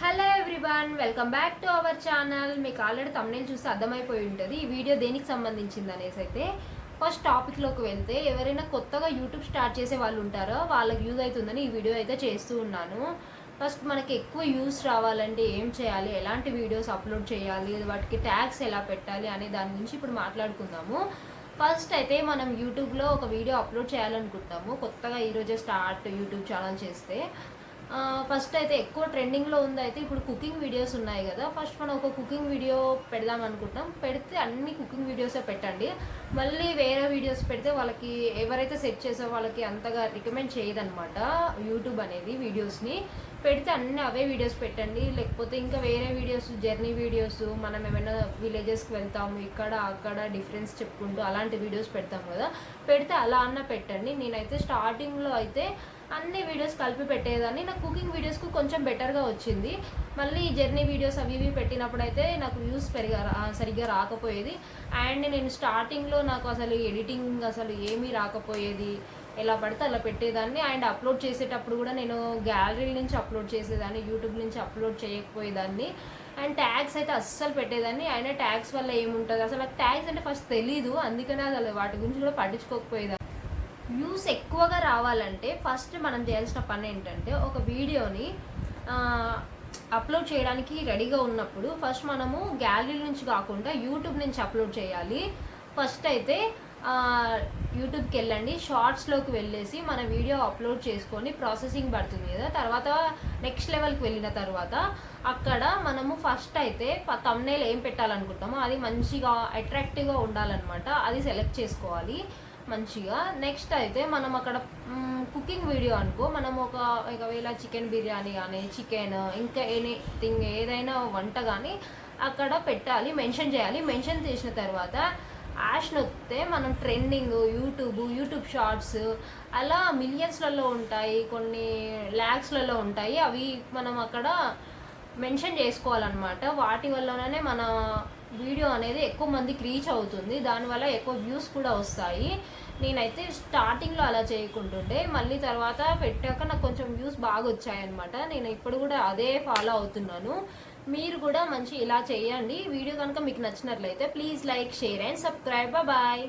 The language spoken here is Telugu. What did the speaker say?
Hello everyone welcome back to our channel. మీకు ఆల్రెడీ తమిళ చూసి అర్థమైపోయి ఉంటుంది. ఈ వీడియో దేనికి సంబంధించింది అనేసి అయితే ఫస్ట్ టాపిక్లోకి వెళ్తే ఎవరైనా కొత్తగా యూట్యూబ్ స్టార్ట్ చేసే వాళ్ళు ఉంటారో వాళ్ళకి యూజ్ అవుతుందని ఈ వీడియో అయితే చేస్తూ ఉన్నాను. ఫస్ట్ మనకి ఎక్కువ యూస్ రావాలంటే ఏం చేయాలి? ఎలాంటి వీడియోస్ అప్లోడ్ చేయాలి? వాటికి ట్యాగ్స్ ఎలా పెట్టాలి? అనే దాని గురించి ఇప్పుడు మాట్లాడుకుందాము. ఫస్ట్ అయితే మనం యూట్యూబ్లో ఒక వీడియో అప్లోడ్ చేయాలనుకుంటాము కొత్తగా ఈరోజే స్టార్ట్ యూట్యూబ్ ఛానల్ చేస్తే ఫస్ట్ అయితే ఎక్కువ ట్రెండింగ్లో ఉంది అయితే ఇప్పుడు కుకింగ్ వీడియోస్ ఉన్నాయి కదా. ఫస్ట్ మనం ఒక కుకింగ్ వీడియో పెడదాం అనుకుంటాం పెడితే అన్ని కుకింగ్ వీడియోసే పెట్టండి. మళ్ళీ వేరే వీడియోస్ పెడితే వాళ్ళకి ఎవరైతే సెట్ చేసో వాళ్ళకి అంతగా రికమెండ్ చేయదనమాట యూట్యూబ్ అనేది వీడియోస్ని పెడితే అన్ని అవే వీడియోస్ పెట్టండి. లేకపోతే ఇంకా వేరే వీడియోస్ జర్నీ వీడియోస్ మనం ఏమైనా విలేజెస్కి వెళ్తాము ఇక్కడ అక్కడ డిఫరెన్స్ చెప్పుకుంటూ అలాంటి వీడియోస్ పెడతాం కదా. పెడితే అలా అన్న పెట్టండి. నేనైతే స్టార్టింగ్లో అయితే అన్ని వీడియోస్ కలిపి పెట్టేదాన్ని. నాకు కుకింగ్ వీడియోస్కు కొంచెం బెటర్గా వచ్చింది. మళ్ళీ జర్నీ వీడియోస్ అవి ఇవి పెట్టినప్పుడు అయితే నాకు వ్యూస్ పెరిగా సరిగ్గా రాకపోయేది. అండ్ నేను స్టార్టింగ్లో నాకు అసలు ఎడిటింగ్ అసలు ఏమీ రాకపోయేది. ఎలా పడితే అలా పెట్టేదాన్ని. అండ్ అప్లోడ్ చేసేటప్పుడు కూడా నేను గ్యాలరీ నుంచి అప్లోడ్ చేసేదాన్ని యూట్యూబ్ నుంచి అప్లోడ్ చేయకపోయేదాన్ని. అండ్ ట్యాగ్స్ అయితే అస్సలు పెట్టేదాన్ని. అయినా ట్యాగ్స్ వల్ల ఏముంటుంది? అసలు నాకు ట్యాగ్స్ అంటే ఫస్ట్ తెలీదు. అందుకనే అసలు వాటి గురించి కూడా పట్టించుకోకపోయేదాన్ని. వ్యూస్ ఎక్కువగా రావాలంటే ఫస్ట్ మనం చేయాల్సిన పని ఏంటంటే ఒక వీడియోని అప్లోడ్ చేయడానికి రెడీగా ఉన్నప్పుడు ఫస్ట్ మనము గ్యాలరీ నుంచి కాకుండా యూట్యూబ్ నుంచి అప్లోడ్ చేయాలి. ఫస్ట్ అయితే యూట్యూబ్కి వెళ్ళండి షార్ట్స్లోకి వెళ్ళేసి మన వీడియో అప్లోడ్ చేసుకొని ప్రాసెసింగ్ పడుతుంది కదా. తర్వాత నెక్స్ట్ లెవెల్కి వెళ్ళిన తర్వాత అక్కడ మనము ఫస్ట్ అయితే తమ్నేల్ ఏం పెట్టాలనుకుంటామో అది మంచిగా అట్రాక్టివ్గా ఉండాలన్నమాట. అది సెలెక్ట్ చేసుకోవాలి. మంచిగా. నెక్స్ట్ అయితే మనం అక్కడ కుకింగ్ వీడియో అనుకో మనం ఒక ఒకవేళ చికెన్ బిర్యానీ కానీ చికెన్ ఇంకా ఎనీథింగ్ ఏదైనా వంట కానీ అక్కడ పెట్టాలి మెన్షన్ చేయాలి. మెన్షన్ చేసిన తర్వాత యాష్ నొక్కితే మనం ట్రెండింగ్ యూట్యూబ్ యూట్యూబ్ షార్ట్స్ అలా మిలియన్స్లలో ఉంటాయి కొన్ని ల్యాక్స్లలో ఉంటాయి. అవి మనం అక్కడ మెన్షన్ చేసుకోవాలన్నమాట. వాటి వల్లనే మన వీడియో అనేది ఎక్కువ మందికి రీచ్ అవుతుంది. దానివల్ల ఎక్కువ వ్యూస్ కూడా వస్తాయి. నేనైతే స్టార్టింగ్లో అలా చేయకుంటుండే. మళ్ళీ తర్వాత పెట్టాక నాకు కొంచెం వ్యూస్ బాగా వచ్చాయన్నమాట. నేను ఇప్పుడు కూడా అదే ఫాలో అవుతున్నాను. మీరు కూడా మంచి ఇలా చేయండి. వీడియో కనుక మీకు నచ్చినట్లయితే please like share and subscribe bye